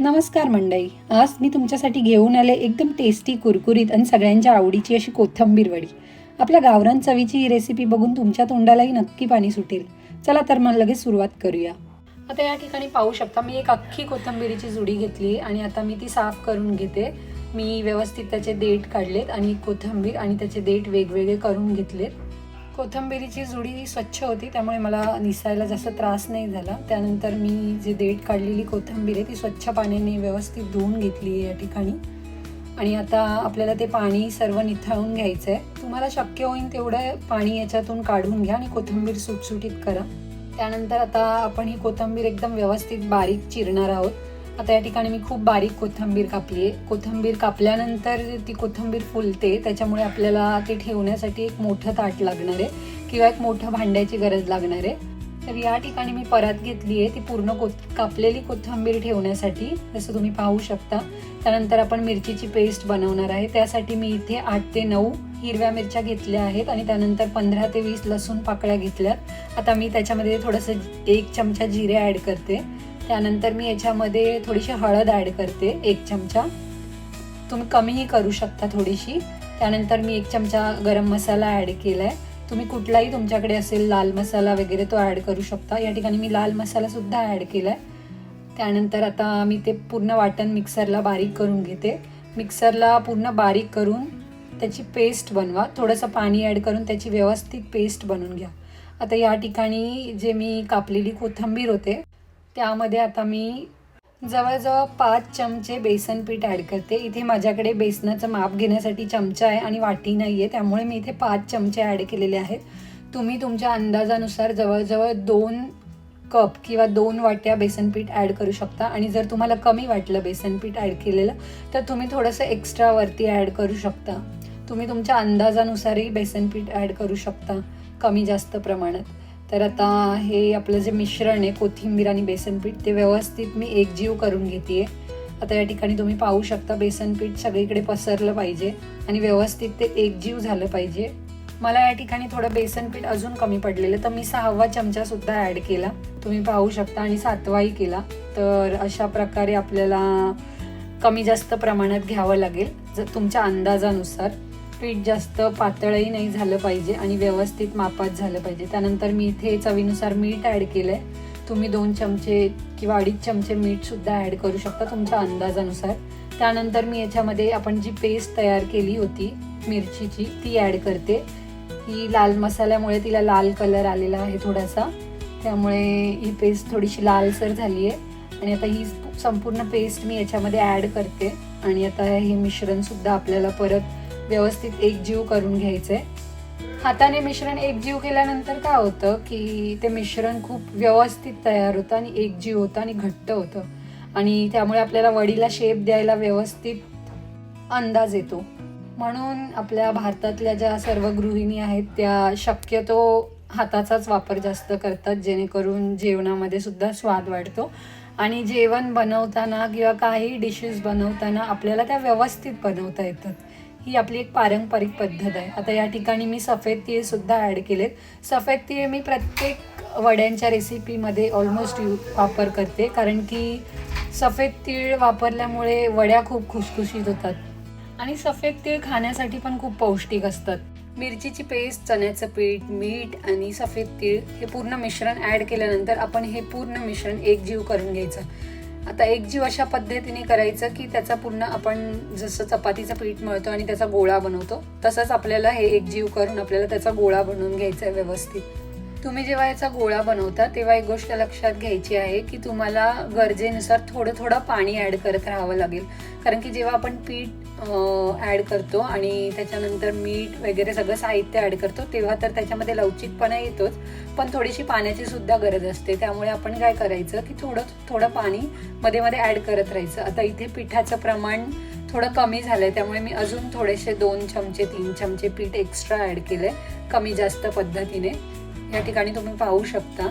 नमस्कार मंडई आज मी तुमच्यासाठी घेऊन आले एकदम टेस्टी कुरकुरीत आणि सगळ्यांच्या आवडीची अशी कोथिंबीर वडी. आपल्या गावरान चवीची ही रेसिपी बघून तुमच्या तोंडालाही नक्की पाणी सुटेल. चला तर मग लगेच सुरुवात करूया. आता या ठिकाणी पाहू शकता मी एक अख्खी कोथिंबीरीची जुडी घेतली आणि आता मी ती साफ करून घेते. मी व्यवस्थित त्याचे देठ काढलेत आणि कोथिंबीर आणि त्याचे देठ वेगवेगळे करून घेतलेत. कोथंबिरीची जुडी स्वच्छ होती त्यामुळे मला निसायला जास्त त्रास नाही झाला. त्यानंतर मी जे देठ काढलेली कोथिंबीर आहे ती स्वच्छ पाण्याने व्यवस्थित धुवून घेतली आहे या ठिकाणी. आणि आता आपल्याला ते पाणी सर्व निथळून घ्यायचं आहे तुम्हाला शक्य होईल तेवढं पाणी याच्यातून काढून घ्या आणि कोथिंबीर सुटसुटीत करा. त्यानंतर आता आपण ही कोथिंबीर एकदम व्यवस्थित बारीक चिरणार आहोत. आता या ठिकाणी मी खूप बारीक कोथिंबीर कापली आहे कोथिंबीर कापल्यानंतर ती कोथिंबीर फुलते. त्याच्यामुळे आपल्याला ते ठेवण्यासाठी एक मोठं ताट लागणार आहे किंवा एक मोठं भांड्याची गरज लागणार. आहे तर या ठिकाणी मी परत घेतली आहे ती पूर्ण को कापलेली कोथिंबीर ठेवण्यासाठी जसं तुम्ही पाहू शकता. त्यानंतर आपण मिरचीची पेस्ट बनवणार आहे. त्यासाठी मी इथे आठ ते नऊ हिरव्या मिरच्या घेतल्या आहेत आणि त्यानंतर पंधरा ते वीस लसूण पाकळ्या घेतल्यात. आता मी त्याच्यामध्ये थोडंसं एक चमचा जिरे ॲड करते. त्यानंतर मी याच्यामध्ये थोडीशी हळद ॲड करते एक चमचा. तुम्ही कमीही करू शकता थोडीशी. त्यानंतर मी एक चमचा गरम मसाला ॲड केला आहे तुम्ही कुठलाही तुमच्याकडे असेल लाल मसाला वगैरे तो ॲड करू शकता. या ठिकाणी मी लाल मसालासुद्धा ॲड केला आहे त्यानंतर आता मी ते पूर्ण वाटण मिक्सरला बारीक करून घेते. मिक्सरला पूर्ण बारीक करून त्याची पेस्ट बनवा. थोडंसं पाणी ॲड करून त्याची व्यवस्थित पेस्ट बनवून घ्या. आता या ठिकाणी जे मी कापलेली कोथिंबीर होते त्यामध्ये आता मी जवळजवळ पाच चमचे बेसन पीठ ॲड करते. इथे माझ्याकडे बेसनाचं माप घेण्यासाठी चमचा आहे आणि वाटी नाही आहे त्यामुळे मी इथे पाच चमचे ॲड केलेले आहेत. तुम्ही तुमच्या अंदाजानुसार जवळजवळ दोन कप किंवा दोन वाट्या बेसन पीठ ॲड करू शकता. आणि जर तुम्हाला कमी वाटलं बेसन पीठ ॲड केलेलं तर तुम्ही थोडंसं एक्स्ट्रा वरती ॲड करू शकता. तुम्ही तुमच्या अंदाजानुसारही बेसन पीठ ॲड करू शकता कमी जास्त प्रमाणात. तर आता हे आपलं जे मिश्रण आहे कोथिंबीर आणि बेसन पीठ ते व्यवस्थित मी एकजीव करून घेते आता या ठिकाणी तुम्ही पाहू शकता बेसन पीठ सगळीकडे पसरलं पाहिजे आणि व्यवस्थित ते एकजीव झालं पाहिजे. मला या ठिकाणी थोडं बेसन पीठ अजून कमी पडलेलं तर मी सहावा चमचा सुद्धा ॲड केला. तुम्ही पाहू शकता आणि सातवाही केला. तर अशा प्रकारे आपल्याला कमी जास्त प्रमाणात घ्यावं लागेल जर तुमच्या अंदाजानुसार. पीठ जास्त पातळही नाही झालं पाहिजे आणि व्यवस्थित मापात झालं पाहिजे. त्यानंतर मी इथे चवीनुसार मीठ ॲड केलं आहे तुम्ही दोन चमचे किंवा अडीच चमचे मीठसुद्धा ॲड करू शकता तुमच्या अंदाजानुसार. त्यानंतर मी याच्यामध्ये आपण जी पेस्ट तयार केली होती मिरचीची ती ॲड करते. ही लाल मसाल्यामुळे तिला लाल कलर आलेला आहे थोडासा. त्यामुळे ही पेस्ट थोडीशी लालसर झाली आहे आणि आता ही संपूर्ण पेस्ट मी याच्यामध्ये ॲड करते. आणि आता हे मिश्रणसुद्धा आपल्याला परत व्यवस्थित एकजीव करून घ्यायचं. आहे हाताने मिश्रण एकजीव केल्यानंतर काय होतं की ते मिश्रण खूप व्यवस्थित तयार होतं आणि एकजीव होतं आणि घट्ट होतं. आणि त्यामुळे आपल्याला वडीला शेप द्यायला व्यवस्थित अंदाज येतो. म्हणून आपल्या भारतातल्या ज्या सर्व गृहिणी आहेत त्या शक्यतो हाताचाच वापर जास्त करतात जेणेकरून जेवणामध्ये सुद्धा स्वाद वाढतो. आणि जेवण बनवताना किंवा काही डिशेस बनवताना आपल्याला त्या व्यवस्थित बनवता येतात. ही आपली एक पारंपरिक पद्धत आहे. आता या ठिकाणी मी सफेद तीळ सुद्धा ॲड केलेत. सफेद तीळ मी प्रत्येक वड्यांच्या रेसिपीमध्ये ऑलमोस्ट यू वापर करते. कारण की सफेद तीळ वापरल्यामुळे वड्या खूप खुसखुशीत होतात. आणि सफेद तीळ खाण्यासाठी पण खूप पौष्टिक असतात. मिरचीची पेस्ट चण्याचं पीठ मीठ आणि सफेद तीळ हे पूर्ण मिश्रण ॲड केल्यानंतर आपण हे पूर्ण मिश्रण एकजीव करून घ्यायचं. आता एक जीव अशा पद्धतीने करायचं की त्याचा पूर्ण आपण जसं चपातीचं पीठ मळतो आणि त्याचा गोळा बनवतो तसंच आपल्याला हे एक जीव करून आपल्याला त्याचा गोळा बनवून घ्यायचा आहे व्यवस्थित. तुम्ही जेव्हा याचा गोळा बनवता तेव्हा एक गोष्ट लक्षात घ्यायची आहे की तुम्हाला गरजेनुसार थोडं थोडं पाणी ॲड करत राहावं लागेल. कारण की जेव्हा आपण पीठ ॲड करतो आणि त्याच्यानंतर मीठ वगैरे सगळं साहित्य ॲड करतो. तेव्हा तर त्याच्यामध्ये लवचिकपणा येतोच पण थोडीशी पाण्याची सुद्धा गरज असते. त्यामुळे आपण काय करायचं की थोडं थोडं पाणी मध्ये मध्ये ॲड करत राहायचं. आता इथे पिठाचं प्रमाण थोडं कमी झालं आहे त्यामुळे मी अजून थोडेसे दोन चमचे तीन चमचे पीठ एक्स्ट्रा ॲड केलं आहे कमी जास्त पद्धतीने. या ठिकाणी तुम्ही पाहू शकता.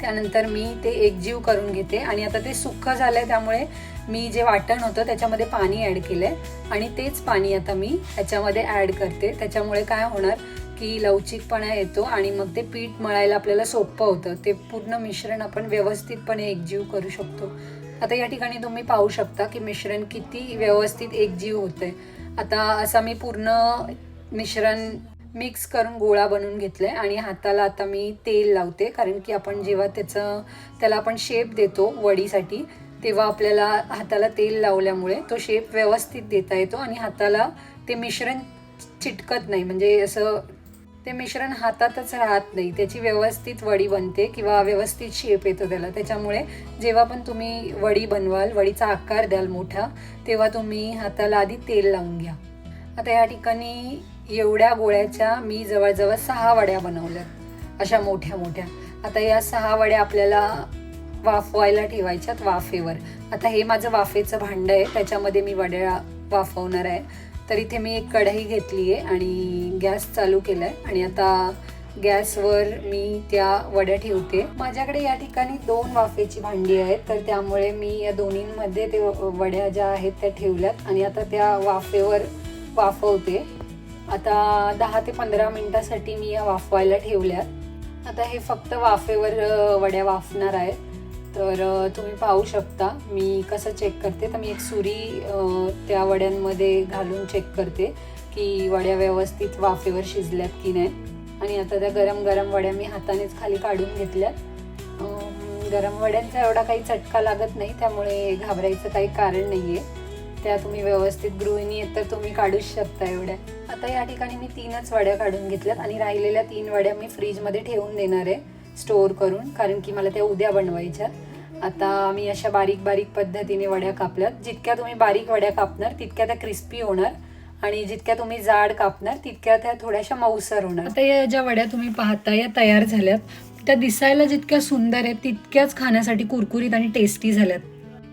त्यानंतर मी ते एकजीव करून घेते आणि आता ते सुक्क झालंय त्यामुळे मी जे वाटण होतं त्याच्यामध्ये पाणी ॲड केलंय. आणि तेच पाणी आता मी ह्याच्यामध्ये ॲड करते. त्याच्यामुळे काय होणार की लवचिकपणा येतो आणि मग ते पीठ मळायला आपल्याला सोपं होतं. ते पूर्ण मिश्रण आपण व्यवस्थितपणे एकजीव करू शकतो. आता या ठिकाणी तुम्ही पाहू शकता की मिश्रण किती व्यवस्थित एकजीव होतंय. आता असा मी पूर्ण मिश्रण मिक्स करून गोळा बनवून घेतलाय आणि हाताला आता मी तेल लावते कारण की आपण जेव्हा त्याचं त्याला आपण शेप देतो वडीसाठी तेव्हा आपल्याला हाताला तेल लावल्यामुळे तो शेप व्यवस्थित देता येतो आणि हाताला ते मिश्रण चिटकत नाही. म्हणजे असं ते मिश्रण हातातच राहत नाही. त्याची व्यवस्थित वडी बनते किंवा व्यवस्थित शेप येतो त्याला. त्याच्यामुळे जेव्हा पण तुम्ही वडी बनवाल वडीचा आकार द्याल मोठा तेव्हा तुम्ही हाताला आधी तेल लावून घ्या. आता या ठिकाणी एवढ्या गोळ्याच्या मी जवळजवळ सहा वड्या बनवल्यात अशा मोठ्या मोठ्या. आता या सहा वड्या आपल्याला वाफवायला ठेवायच्यात वाफेवर. आता हे माझं वाफेचं भांडं आहे. त्याच्यामध्ये मी वड्या वाफवणार आहे. तर इथे मी एक कढई घेतली आहे आणि गॅस चालू केला आहे आणि आता गॅसवर मी त्या वड्या ठेवते. माझ्याकडे या ठिकाणी दोन वाफेची भांडी आहेत. तर त्यामुळे मी या दोन्हींमध्ये ते वड्या ज्या आहेत त्या ठेवल्यात. आणि आता त्या वाफेवर वाफवते. आता दहा ते पंधरा मिनिटासाठी मी या वाफवायला ठेवल्यात. आता हे फक्त वाफेवर वड्या वाफणार आहेत. तर तुम्ही पाहू शकता. मी कसं चेक करते तर मी एक सुरी त्या वड्यांमध्ये घालून चेक करते की वड्या व्यवस्थित वाफेवर शिजल्यात की नाही. आणि आता त्या गरम गरम वड्या मी हातानेच खाली काढून घेतल्यात. गरम वड्यांचा एवढा काही चटका लागत नाही त्यामुळे घाबरायचं काही कारण नाही आहे त्या तुम्ही व्यवस्थित गृहिणी आहेत तर तुम्ही काढूच शकता एवढ्या. आता या ठिकाणी मी तीनच वड्या काढून घेतल्यात आणि राहिलेल्या तीन वड्या मी फ्रीजमध्ये ठेवून देणार आहे स्टोअर करून कारण की मला त्या उद्या बनवायच्या आता मी अशा बारीक बारीक पद्धतीने वड्या कापल्यात. जितक्या तुम्ही बारीक वड्या कापणार तितक्या त्या क्रिस्पी होणार आणि जितक्या तुम्ही जाड कापणार तितक्या त्या थोड्याशा मऊसर होणार. आता या ज्या वड्या तुम्ही पाहता या तयार झाल्यात त्या दिसायला जितक्या सुंदर आहेत तितक्याच खाण्यासाठी कुरकुरीत आणि टेस्टी झाल्यात.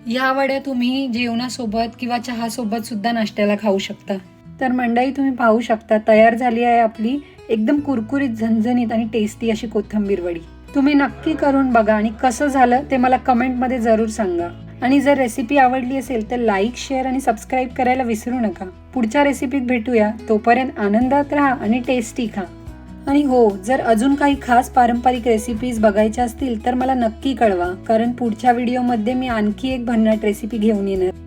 ह्या वड्या तुम्ही जेवणासोबत किंवा चहासोबत सुद्धा नाश्त्याला खाऊ शकता. तर मंडई तुम्ही पाहू शकता तयार झाली आहे आपली एकदम कुरकुरीत झणझणीत आणि टेस्टी अशी कोथंबीर वडी. तुम्ही नक्की करून बघा आणि कसं झालं ते मला कमेंटमध्ये जरूर सांगा. आणि जर रेसिपी आवडली असेल तर लाईक शेअर आणि सबस्क्राईब करायला विसरू नका. पुढच्या रेसिपीत भेटूया. तोपर्यंत आनंदात राहा आणि टेस्टी खा. आणि हो जर अजून काही खास पारंपरिक रेसिपीज बघायच्या असतील तर मला नक्की कळवा. कारण पुढच्या व्हिडिओमध्ये मी आणखी एक भन्नाट रेसिपी घेऊन येणार.